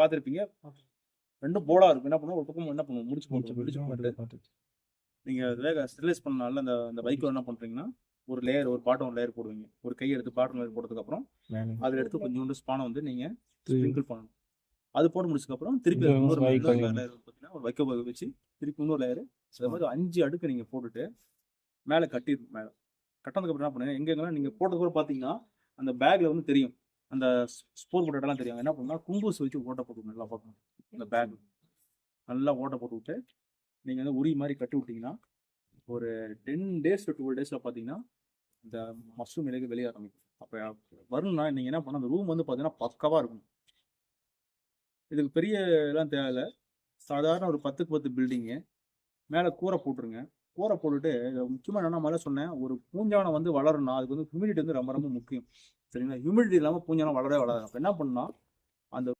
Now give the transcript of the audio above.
பார்த்திருப்பீங்க. ரெண்டும் போலா இருக்கும். என்ன பண்ணுவோம்? ஒரு பக்கம் என்ன பண்ணுவோம்? முடிச்சு போட்டு முடிச்சு போட்டு நீங்க வேக ஸ்டெரிலைஸ் பண்ணனால அந்த அந்த பைக்கில் என்ன பண்றீங்கன்னா ஒரு லேயர் ஒரு பாட்டம் லேயர் போடுவீங்க. ஒரு கை எடுத்து பாட்டம் லேயர் போட்டதுக்கு அப்புறம் அதுல எடுத்து கொஞ்சோண்டு ஸ்பானை வந்து நீங்க ஸ்ப்ரிங்கிள் பண்ணணும். அது போட்டு முடிச்சதுக்கு திருப்பி இன்னொரு layer பார்த்தீங்கன்னா ஒரு வைக்க வச்சு திருப்பி இன்னொரு லேயர் அது மாதிரி அஞ்சு அடுக்கு நீங்க போட்டுட்டு மேலே கட்டிடணும் மேலே. கட்டினதுக்கு அப்புறம் என்ன பண்ணுங்க? எங்கெங்கெல்லாம் நீங்க போட்டது கூட பார்த்தீங்கன்னா அந்த பேக்ல வந்து தெரியும். அந்த ஸ்போர் போட்டெல்லாம் தெரியும். என்ன பண்ணா கும்பூஸ் வச்சு ஓட்ட போட்டு நல்லா பார்க்கணும். இந்த பேக் நல்லா ஓட்ட போட்டு விட்டு நீங்கள் வந்து உரி மாதிரி கட்டி விட்டிங்கன்னா ஒரு டென் டேஸ் டு டுவெல் டேஸில் பார்த்தீங்கன்னா இந்த மஷ்ரூம் இலைக்கு வெளியே ஆரம்பிக்கும். அப்போ வரணும்னா நீங்கள் என்ன பண்ணால் அந்த ரூம் வந்து பார்த்தீங்கன்னா பக்காவாக இருக்கும் இதுக்கு பெரிய எல்லாம் தேவையில்ல. சாதாரண ஒரு பத்துக்கு பத்து பில்டிங்கு மேலே கூரை போட்டுருங்க. கூரை போட்டுட்டு முக்கியமாக முக்கியமா என்ன சொன்னேன் ஒரு பூஞ்சானம் வந்து வளரணும்னா அதுக்கு வந்து ஹியூமிடிட்டி வந்து ரொம்ப ரொம்ப முக்கியம். சரிங்களா? ஹியூமிடிட்டி இல்லாமல் பூஞ்சானம் வளரவே வளராது. அப்போ என்ன பண்ணால் அந்த